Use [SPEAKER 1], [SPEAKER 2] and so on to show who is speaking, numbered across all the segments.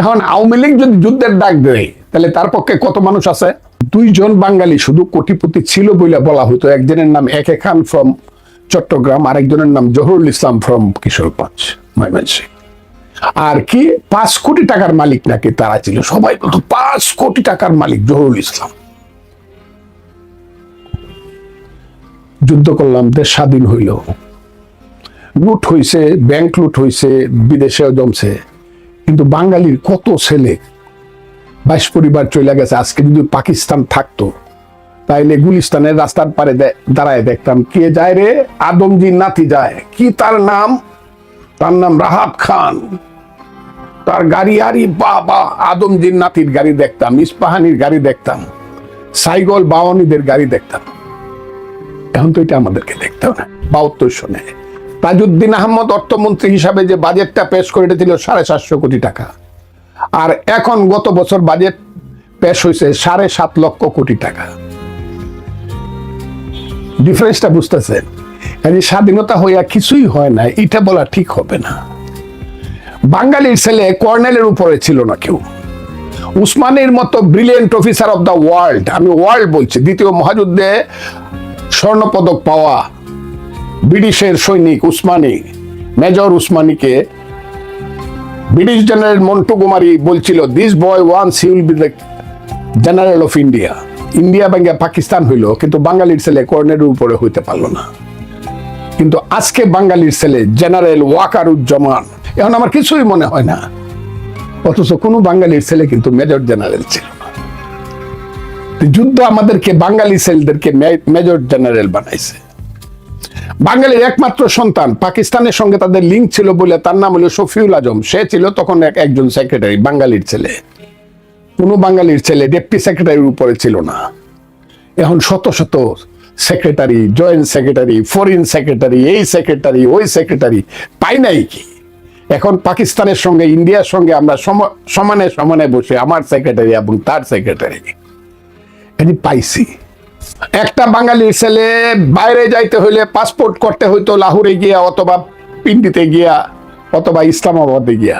[SPEAKER 1] এখন আওয়ামী লীগ যদি যুদ্ধের ডাক দেয়, তাহলে তার পক্ষে কত মানুষ আছে? দুইজন বাঙালি শুধু কোটিপতি ছিল বলে বলা হতো। একজনের নাম একে খান ফ্রম চট্টগ্রাম, আরেকজনের নাম জহুরুল ইসলাম ফ্রম কিশোরগঞ্জ, ময়মনসিংহ। আর কি? পাঁচ কোটি টাকার মালিক নাকি তারা ছিল? সবাই বলতো, পাঁচ কোটি টাকার মালিক জহুরুল ইসলাম। যুদ্ধ করলাম, দেশ স্বাধীন হইল। লুট হইছে, ব্যাংক লুট হইছে, বিদেশেও জমছে। কিন্তু বাঙালির কত ছেলে বাইশ পরিবার চলে গেছে, আজকে যদি পাকিস্তান থাকতো, তাইলে গুলিস্তানের রাস্তার পারে দাঁড়ায় দেখতাম, কে যায় রে? আদমজির নাতি যায়। কি তার নাম? তার নাম রাহাত খান। তার গাড়ি, আরি বাবা, আদমজির নাতির গাড়ি দেখতাম, ইস্পাহানির গাড়ি দেখতাম, সাইগল বাওয়ানিদের গাড়ি দেখতাম। এখন তো এটা আমাদেরকে দেখতে হবে বাহাত্তর সনে। তাজউদ্দিন আহমদ অর্থমন্ত্রী হিসাবে যে বাজেটটা পেশ করে ছিল সাড়ে সাতশো কোটি টাকা। আর এখন গত বছর বাজেট পেশ হয়েছে সাড়ে সাত লক্ষ কোটি টাকা। ডিফারেন্সটা বুঝতেছেন? কাজে স্বাধীনতা হইয়া কিছুই হয় না, এটা বলা ঠিক হবে না। বাঙালির ছেলে কর্নেলের উপরে ছিল না কেউ। উসমানের মতো brilliant officer of the world আমি ওয়ার্ল্ড বলছি, দ্বিতীয় মহাযুদ্ধে স্বর্ণপদক পাওয়া ব্রিটিশের সৈনিক উসমানী, মেজর উসমানীকে ব্রিটিশ জেনারেল মন্টু কুমারী বলছিল this boy once he will be the general of India India ব্যাঙ্গে Pakistan হইল, কিন্তু বাঙালির ছেলে কর্নেলের উপরে হইতে পারল না। কিন্তু আজকে বাঙালির ছেলে জেনারেল ওয়াকারুজ্জামান, এখন আমার কিছুই মনে হয় না। অথচ কোনো বাঙালির ছেলে কিন্তু মেজর জেনারেল ছিল যুদ্ধ আমাদেরকে, বাঙালি ছেলেদেরকে মে- মেজর জেনারেল বানাইছে। বাঙালির একমাত্র সন্তান। পাকিস্তানের সঙ্গে তাদের লিঙ্ক ছিল বলে তার নাম হলো শফিউল আজম। সে ছিল তখন এক- একজন সেক্রেটারি বাঙালির ছেলে। কোনো বাঙালির ছেলে ডেপুটি সেক্রেটারির উপরে ছিল না। এখন শত শত secretary joint secretary foreign secretary এই সেক্রেটারি ওই সেক্রেটারি পাই নাই কি? এখন পাকিস্তানের সঙ্গে, ইন্ডিয়ার সঙ্গে আমরা সম- সমানে সমানে বসে আমার সেক্রেটারি এবং তার সেক্রেটারি এটি পাইছি। একটা বাঙালির ছেলে বাইরে যাইতে হইলে পাসপোর্ট করতে হইতো লাহোরে গিয়া অথবা পিন্ডিতে গিয়া অথবা ইসলামাবাদে গিয়া।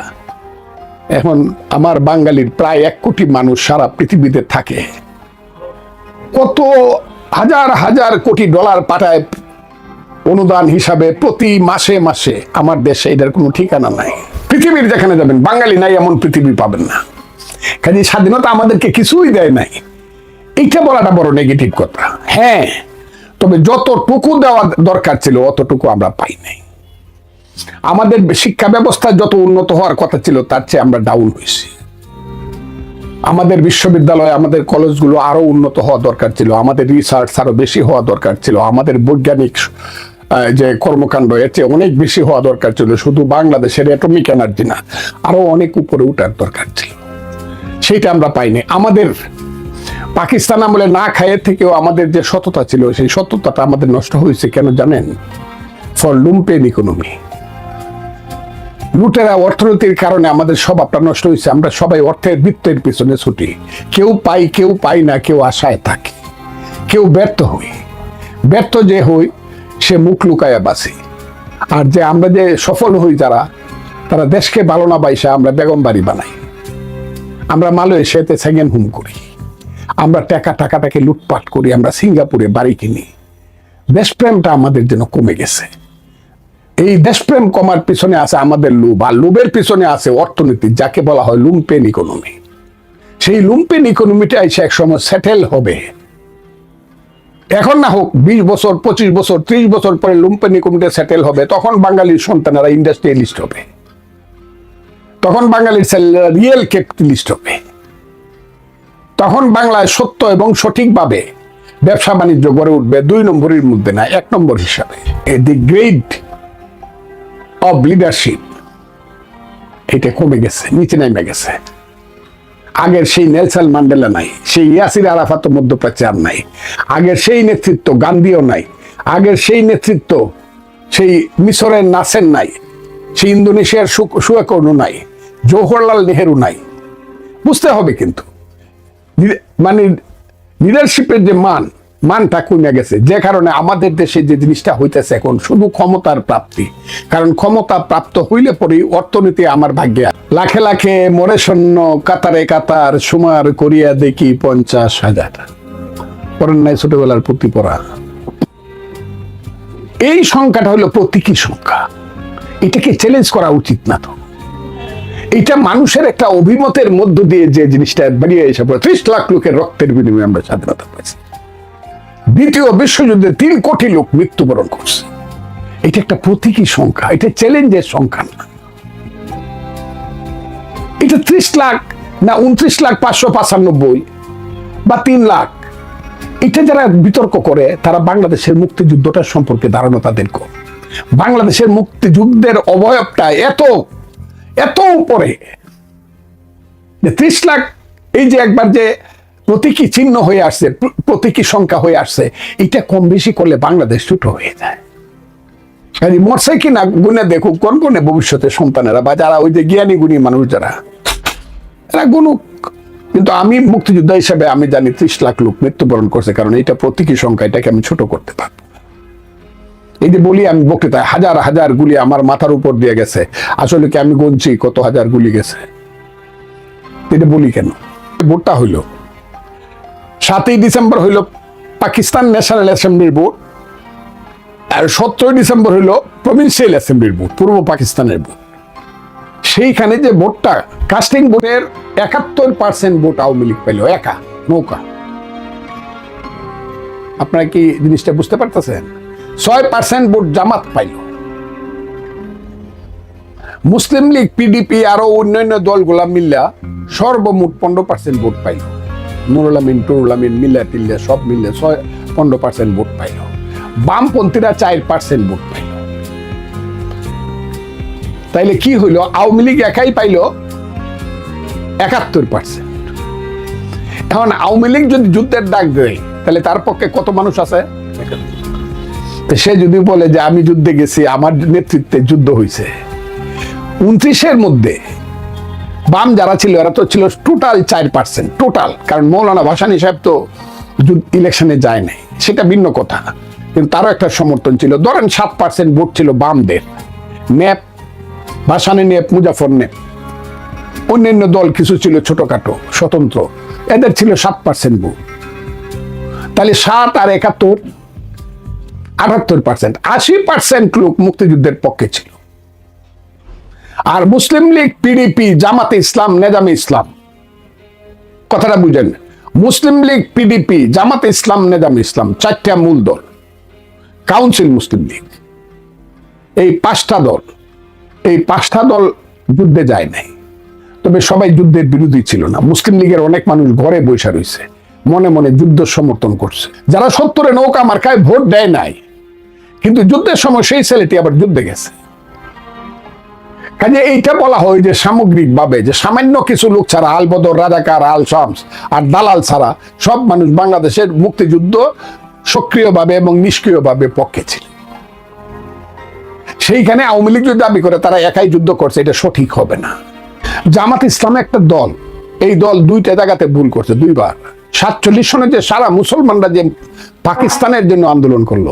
[SPEAKER 1] এখন আমার বাঙালির প্রায় এক কোটি মানুষ সারা পৃথিবীতে থাকে। কত হাজার হাজার কোটি ডলার পাঠায় অনুদান হিসাবে প্রতি মাসে মাসে আমার দেশে, এটার কোনো ঠিকানা নাই। পৃথিবীর যেখানে যাবেন, বাঙালি নাই, এমন পৃথিবী পাবেন না। কাজে স্বাধীনতা আমাদেরকে কিছুই দেয় নাই। এইটা বলাটা বড় নেগেটিভ কথা। হ্যাঁ তবে যতটুকু দেওয়া দরকার ছিল, অতটুকু আমরা পাই নাই। আমাদের শিক্ষা ব্যবস্থা যত উন্নত হওয়ার কথা ছিল, তার চেয়ে আমরা ডাউন হয়েছি। আমাদের বিশ্ববিদ্যালয়, আমাদের কলেজগুলো আরও উন্নত হওয়া দরকার ছিল, আমাদের রিসার্চ আরও বেশি হওয়া দরকার ছিল, আমাদের বৈজ্ঞানিক যে কর্মকাণ্ড, এর চেয়ে অনেক বেশি হওয়া দরকার ছিল, শুধু বাংলাদেশের অ্যাটমিক এনার্জি না, আরও অনেক উপরে উঠার দরকার ছিল। সেইটা আমরা পাইনি। আমাদের পাকিস্তান আমলে না খায়ের থেকেও আমাদের যে সততা ছিল, সেই সততাটা আমাদের নষ্ট হয়েছে কেন জানেন? ফর লুম্পেন ইকোনমি লুটেরা অর্থনীতির কারণে আমাদের স্বভাবটা নষ্ট হয়েছে, আমরা সবাই অর্থের বৃত্তের পিছনে ছুটি। কেউ পাই কেউ পাই না, কেউ আশায় থাকে। কেউ ব্যর্থ হই। ব্যর্থ যে হই, সে মুখ লুকায়া বাসে আর যে আমরা যে সফল হই যারা, তারা দেশকে ভালো না বাইসা আমরা বেগম বাড়ি বানাই। আমরা মালয়েশিয়াতে সেকেন্ড হোম করি। আমরা টাকা টাকাটাকে লুটপাট করি, আমরা সিঙ্গাপুরে বাড়ি কিনি। দেশপ্রেমটা আমাদের যেন কমে গেছে। এই দেশপ্রেম কমার পিছনে আছে আমাদের লোভ, আর লোভের পিছনে আছে অর্থনীতি, যাকে বলা হয় লুম্পেন ইকোনমি সেই লুম্পেন ইকোনমিটা এসে একসময় সেটেল হবে। এখন না হোক, বিশ বছর, পঁচিশ বছর, ত্রিশ বছর পরে লুম্পেন ইকোনমিটা সেটেল হবে, তখন বাঙালির সন্তানেরা ইন্ডাস্ট্রিয়ালিস্ট হবে। তখন বাঙালির ছেলেরা রিয়েল ক্যাপিটালিস্ট হবে। তখন বাংলায় সত্য এবং সঠিকভাবে ব্যবসা বাণিজ্য গড়ে উঠবে দুই নম্বরের মধ্যে না, এক নম্বর হিসাবে। The great of leadership. এটা কমে গেছে, নিচে নেমে গেছে। আগের সেই নেলসন মান্ডেলা নাই, সেই ইয়াসির আরাফাত মধ্যপ্রাচ্যে আর নাই। আগের সেই নেতৃত্ব গান্ধীও নাই। আগের সেই নেতৃত্ব সেই মিশরের নাসের নাই। সেই ইন্দোনেশিয়ার সুয়াকর্ণ নাই। জওহরলাল নেহেরু নাই। বুঝতে হবে কিন্তু মানে লিডারশিপের যে মান, মানটা কমে গেছে। যে কারণে আমাদের দেশে যে জিনিসটা হইতেছে এখন, শুধু ক্ষমতার প্রাপ্তি। কারণ ক্ষমতা প্রাপ্ত হইলে পরেই অর্থনীতি আমার ভাগ্যে লাখে লাখে মরে শূন্য কাতারে কাতার সুমার করিয়া দেখি পঞ্চাশ হাজার। পরের নাই ছোটবেলার প্রতি পড়া? এই সংখ্যাটা হলো প্রতীকী সংখ্যা। এটাকে চ্যালেঞ্জ করা উচিত না তো। এটা মানুষের একটা অভিমতের মধ্য দিয়ে যে জিনিসটা বেরিয়ে এসে পড়ে। ত্রিশ লাখ লোকের রক্তের বিনিময়ে আমরা স্বাধীনতা পেয়েছি। দ্বিতীয় বিশ্বযুদ্ধে তিন কোটি লোক মৃত্যুবরণ করছে। এটা একটা প্রতীকী সংখ্যা, এটা চ্যালেঞ্জের সংখ্যা না। এটা ত্রিশ লাখ না উনত্রিশ লাখ পাঁচশো পঁচানব্বই বা তিন লাখ। এটা যারা বিতর্ক করে, তারা বাংলাদেশের মুক্তিযুদ্ধটা সম্পর্কে ধারণা তাদের কম। বাংলাদেশের মুক্তিযুদ্ধের অবয়বটা এত এত উপরে। যে ত্রিশ লাখ, এই যে একবার যে প্রতীকী চিহ্ন হয়ে আসছে, প্র- প্রতীকী সংখ্যা হয়ে আসছে, এটা কম বেশি করলে বাংলাদেশ ছোট হয়ে যায়। মরছে গুনে দেখুক, কোন কোনে ভবিষ্যতে সন্তানেরা বা যারা ওই যে জ্ঞানী, গুণী মানুষ যারা, এরা গুনুক। কিন্তু আমি মুক্তিযোদ্ধা হিসেবে আমি জানি ত্রিশ লাখ লোক মৃত্যুবরণ করছে, কারণ এটা প্রতীকী সংখ্যা, এটাকে আমি ছোট করতে পারব। এই যে বলি আমি বক্তৃতায় হাজার হাজার গুলি আমার মাথার উপর দিয়ে গেছে। আসলে কি আমি গুনছি? কত হাজার গুলি গেছে? এটা বলি কেন? ভোটটা হইল। সাতই ডিসেম্বর হইল পাকিস্তান ন্যাশনাল অ্যাসেম্বলির ভোট। আর সতেরোই ডিসেম্বর হইল প্রভিন্সিয়াল অ্যাসেম্বলির ভোট, পূর্ব পাকিস্তানের ভোট। সেইখানে যে ভোটটা, কাস্টিং ভোটের একাত্তর পার্সেন্ট ভোট আওয়ামী লীগ পেল, একা, নৌকা। আপনারা কি জিনিসটা বুঝতে পারতেছেন? ছয় পার্সেন্ট ভোট জামাত পাইল। মুসলিম লীগ পিডিপি আরও অন্যান্য দলগুলা মিল্লা সর্বমোট পনেরো পার্সেন্ট ভোট পাইল। নুরুল আমিন, টুরুল আমিন, মিল্লা, টিল্লা সব মিলে ছয় পনেরো পার্সেন্ট ভোট পাইল। বামপন্থীরা চার পার্সেন্ট ভোট পাইল। তাইলে কি হইল? আওয়ামী লীগ একাই পাইল একাত্তর পার্সেন্ট এখন আওয়ামী লীগ যদি যুদ্ধের ডাক দেয় তাহলে তার পক্ষে কত মানুষ আছে? তো সে যদি বলে যে আমি যুদ্ধে গেছি, আমার নেতৃত্বে যুদ্ধ হয়েছে উনত্রিশের মধ্যে বাম যারা ছিল, এরা তো ছিল টোটাল চার পার্সেন্ট টোটাল কারণ মৌলানা ভাসানী সাহেব তো ইলেকশনে যায় নাই। সেটা ভিন্ন কথা। কিন্তু তারও একটা সমর্থন ছিল। ধরেন সাত পার্সেন্ট ভোট ছিল বামদের। ন্যাপ ভাসানী নেপ, মুজাফর নেপ। অন্যান্য দল কিছু ছিল ছোটখাটো, স্বতন্ত্র। এদের ছিল সাত পার্সেন্ট ভোট। তাহলে সাত আর একাত্তর আটাত্তর পার্সেন্ট আশি পার্সেন্ট লোক মুক্তিযুদ্ধের পক্ষে ছিল। আর মুসলিম লীগ পিডিপি জামাতে ইসলাম, নেজামে ইসলাম, কথাটা বুঝেন। মুসলিম লীগ পিডিপি জামাতে ইসলাম, নেজামে ইসলাম, চারটা মূল দল। কাউন্সিল মুসলিম লীগ। এই পাঁচটা দল, এই পাঁচটা দল যুদ্ধে যায় নাই। তবে সবাই যুদ্ধের বিরোধী ছিল না। মুসলিম লীগের অনেক মানুষ ঘরে বসে রয়েছে। মনে মনে যুদ্ধ সমর্থন করছে। যারা সত্তরে নৌকা মার্কায় ভোট দেয় নাই কিন্তু যুদ্ধের সময় সেই ছেলেটি আবার যুদ্ধে গেছে। কাজে এইটা বলা হয় যে সামগ্রিক ভাবে যে সামান্য কিছু লোক ছাড়া আলবদর রাজাকার, আল শামস আর দালাল ছাড়া সব মানুষ বাংলাদেশের মুক্তিযুদ্ধ সক্রিয়ভাবে এবং নিষ্ক্রিয়ভাবে পক্ষে ছিল। সেইখানে আওয়ামী লীগ যদি দাবি করে, তারা একাই যুদ্ধ করছে, এটা সঠিক হবে না। জামাত ইসলাম একটা দল, এই দল দুইটা জায়গাতে ভুল করছে, দুইবার। সাতচল্লিশ সনে যে সারা মুসলমানরা যে পাকিস্তানের জন্য আন্দোলন করল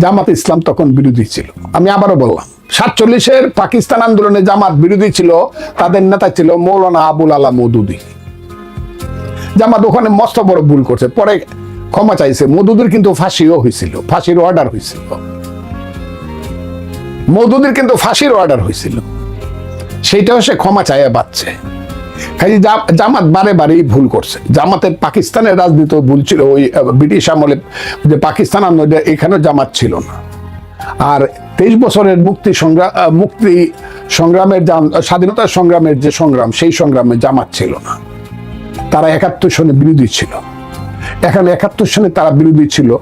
[SPEAKER 1] জামাত ইসলাম তখন বিরোধী ছিল। আমি আবারও বললাম, সাতচল্লিশের পাকিস্তান আন্দোলনে জামাত বিরোধী ছিল, তাদের নেতা ছিল মৌলানা আবুল আলা মৌদুদি। জামাত ওখানে মস্ত বড় ভুল করছে। পরে ক্ষমা চাইছে। মধুদের কিন্তু ফাঁসিও হয়েছিল, ফাঁসির অর্ডার হয়েছিল। মধুদের কিন্তু ফাঁসির অর্ডার হয়েছিল। সেইটাও সে ক্ষমা চাইয়া পাচ্ছে খালি জা- জামাত বারে বারেই ভুল করছে। জামাতের পাকিস্তানের রাজনীতি ভুল ছিল, ওই ব্রিটিশ আমলে যে পাকিস্তান আন্দোলন এখানেও জামাত ছিল না। আর তেইশ বছরের মুক্তি সংগ্রাম মুক্তি সংগ্রামের স্বাধীনতা সংগ্রামের যে সংগ্রাম, সেই সংগ্রামে জামাত ছিল না। তারা একাত্তর সনে বিরোধী ছিল। এখন একাত্তর সনে তারা বিরোধী ছিল।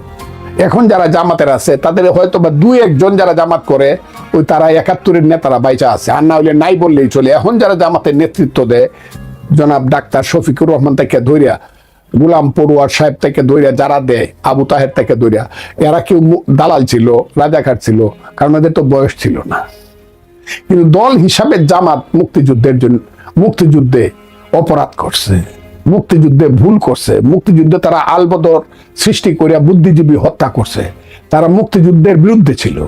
[SPEAKER 1] এখন যারা জামাতের আছে, তাদের হয়তো বা দুই একজন যারা জামাত করে, ওই তারা একাত্তরের নেতারা বাইচা আছে। আর না হইলে নাই বললেই চলে। এখন যারা জামাতের নেতৃত্ব দেয়, জনাব ডাক্তার শফিকুর রহমান থেকে ধৈর্যা, গুলাম পড়ুয়ার সাহেব থেকে ধৈর্যা, যারা দেয়, আবু তাহের থেকে ধৈর্যা, এরা কেউ দালাল ছিল, রাজাকার ছিল, কারণ এদের তো বয়স ছিল না। কিন্তু দল হিসাবে জামাত মুক্তিযুদ্ধের জন্য মুক্তিযুদ্ধে অপরাধ করছে। মুক্তিযুদ্ধে ভুল করছে। মুক্তিযুদ্ধে তারা আলবদর সৃষ্টি করিয়া বুদ্ধিজীবী হত্যা করছে। তারা মুক্তিযুদ্ধের বিরুদ্ধে ছিল।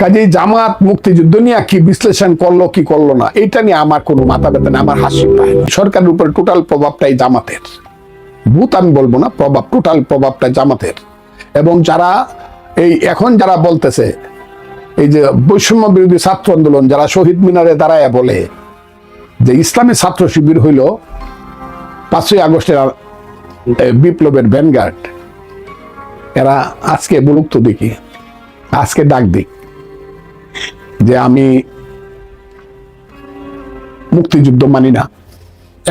[SPEAKER 1] কাজেই জামাত মুক্তিযুদ্ধ নিয়ে কি বিশ্লেষণ করল, কি করল না, এটা নিয়ে আমার কোনো মাথা ব্যথা নেই, আমার হাসি পায় সরকারের উপরে টোটাল প্রভাবটাই জামাতের। ভূত আমি বলব না, প্রভাব টোটাল প্রভাবটা জামাতের। এবং যারা এই এখন যারা বলতেছে, এই যে বৈষম্য বিরোধী ছাত্র আন্দোলন, যারা শহীদ মিনারে দাঁড়ায় বলে যে ইসলামী ছাত্র শিবির হইল পাঁচই আগস্টের বিপ্লবের ভ্যানগার্ড। এরা আজকে বলুক তো দেখি, আজকে ডাক দিক যে আমি মুক্তিযুদ্ধ মানি না।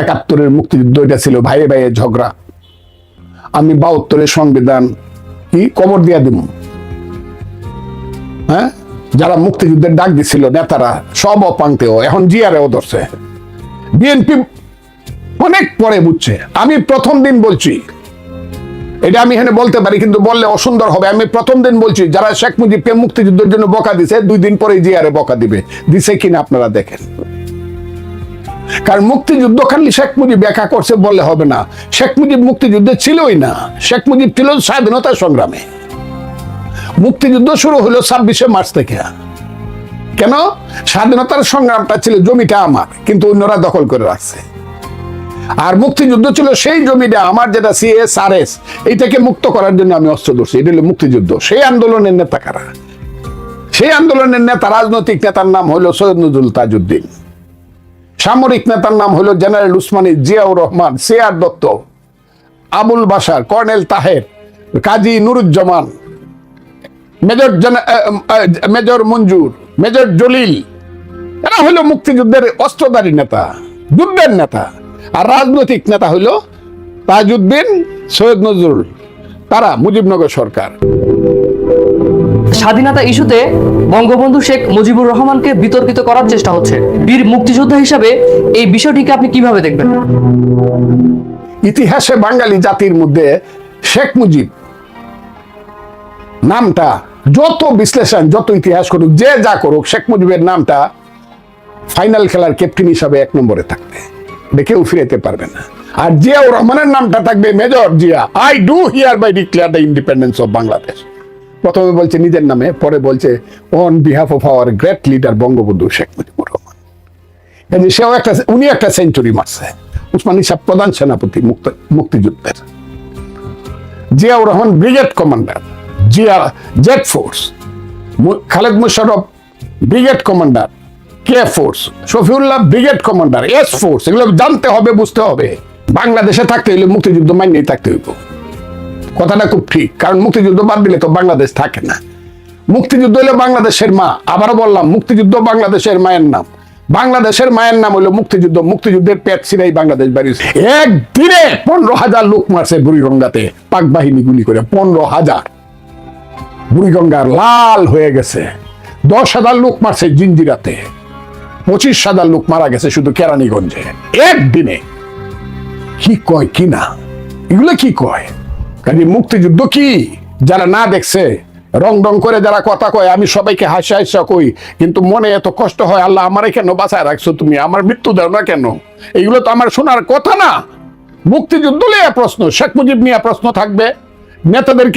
[SPEAKER 1] একাত্তরের মুক্তিযুদ্ধ, এটা ছিল ভাইয়ে ভাইয়ে ঝগড়া। আমি বাহাত্তরের সংবিধান কি কবর দিয়া দিব হ্যাঁ? যারা মুক্তিযুদ্ধের ডাক দিছিল, নেতারা সব অপাঙ্ক্তেও এখন জিয়ারেও ধরছে। বিএনপি অনেক পরে বুঝছে। আমি প্রথম দিন বলছি। এটা আমি এখানে বলতে পারি, কিন্তু বললে অসুন্দর হবে। আমি প্রথম দিন বলছি, যারা শেখ মুজিবকে মুক্তিযুদ্ধের জন্য বকা দিছে, দুই দিন পরে জিয়ারে বকা দিবে। দিছে কিনা আপনারা দেখেন। কারণ মুক্তিযুদ্ধ খালি শেখ মুজিব ব্যাখ্যা করছে বললে হবে না। শেখ মুজিব মুক্তিযুদ্ধে ছিলই না। শেখ মুজিব ছিল স্বাধীনতা সংগ্রামে। মুক্তিযুদ্ধ শুরু হলো ছাব্বিশে মার্চ থেকে। কেন? স্বাধীনতার সংগ্রামটা ছিল জমিটা আমার, কিন্তু অন্যরা দখল করে রাখছে। আর মুক্তিযুদ্ধ ছিল সেই জমিটা, আমার যেটা সিএস আর এস এইটাকে মুক্ত করার জন্য আমি অস্ত্র ধরছি। এটা হলো মুক্তিযুদ্ধ। সেই আন্দোলনের নেতা কারা? সেই আন্দোলনের নেতা, রাজনৈতিক নেতার নাম হলো সৈয়দ নজরুল তাজউদ্দিন। সামরিক নেতার নাম হলো জেনারেল উসমানী জিয়াউর রহমান সিয়ার Dutta. Abul Basar colonel Taher, Kazi Nuruzzaman, major major Manzur, major Jalil. এরা হলো মুক্তিযুদ্ধের অস্ত্রধারী নেতা, যুদ্ধের নেতা। আর রাজনৈতিক নেতা হইল তাজউদ্দিন সৈয়দ নজরুল তারা মুজিবনগর সরকার।
[SPEAKER 2] স্বাধীনতা ইস্যুতে বঙ্গবন্ধু শেখ মুজিবুর রহমানকে বিতর্কিত করার চেষ্টা হচ্ছে। বীর মুক্তিযোদ্ধা হিসাবে এই বিষয়টিকে আপনি কীভাবে দেখবেন?
[SPEAKER 1] ইতিহাসে বাঙালি জাতির মধ্যে শেখ মুজিব নামটা যত বিশ্লেষণ যত ইতিহাস করুক যে যা করুক শেখ মুজিবের নামটা ফাইনাল খেলার ক্যাপ্টেন হিসাবে এক নম্বরে থাকবে। কেউ ফিরাইতে পারবে না। আর জিয়াউর রহমানের নামটা থাকবে major Zia. I do hereby declare the independence of Bangladesh প্রথমে বলছে নিজের নামে, পরে বলছে on behalf of our great leader Bangabandhu Sheikh Mujibur Rahman. যে সেও একটা, উনি একটা সেঞ্চুরি মারছে। উসমানী সাহেব প্রধান সেনাপতি, মুক্ত, মুক্তিযুদ্ধের। Ziaur Rahman brigade commander Zia Z force Khaled Musharraf brigade commander K force Shafiullah brigade commander S force এগুলো জানতে হবে, বুঝতে হবে। বাংলাদেশে থাকতে হইলে মুক্তিযুদ্ধ মাইনেই থাকতে হইব। কথাটা খুব ঠিক, কারণ মুক্তিযুদ্ধ বাদ দিলে তো বাংলাদেশ থাকে না। মুক্তিযুদ্ধ হলো বাংলাদেশের মা, আবারও বললাম, মুক্তিযুদ্ধ বাংলাদেশের মায়ের নাম। বাংলাদেশের মায়ের নাম হলো মুক্তিযুদ্ধ, মুক্তিযুদ্ধের পেট ছিঁড়াই বাংলাদেশ বাড়িয়েছে একদিনে পনেরো হাজার লোক মারছে বুড়িগঙ্গাতে, পাক বাহিনী গুলি করে, পনেরো হাজার। বুড়িগঙ্গার লাল হয়ে গেছে। দশ হাজার লোক মারছে জিঞ্জিরাতে পঁচিশ হাজার লোক মারা গেছে শুধু কেরানীগঞ্জে। একদিনে। কি কয় কি না? এগুলো কি কয়? কাজে মুক্তিযুদ্ধ কি? যারা না দেখছে, রং রং করে যারা কথা কয়, আমি সবাইকে হাসি হাসা কই, কিন্তু মনে এত কষ্ট হয়, আল্লাহ আমারে কেন বাঁচায় রাখছো তুমি? আমার মৃত্যু দাও না কেন? এইগুলো তো আমার শোনার কথা না। মুক্তিযুদ্ধ নিয়ে প্রশ্ন, শেখ মুজিব নিয়ে প্রশ্ন থাকবে। নেতাদেরকে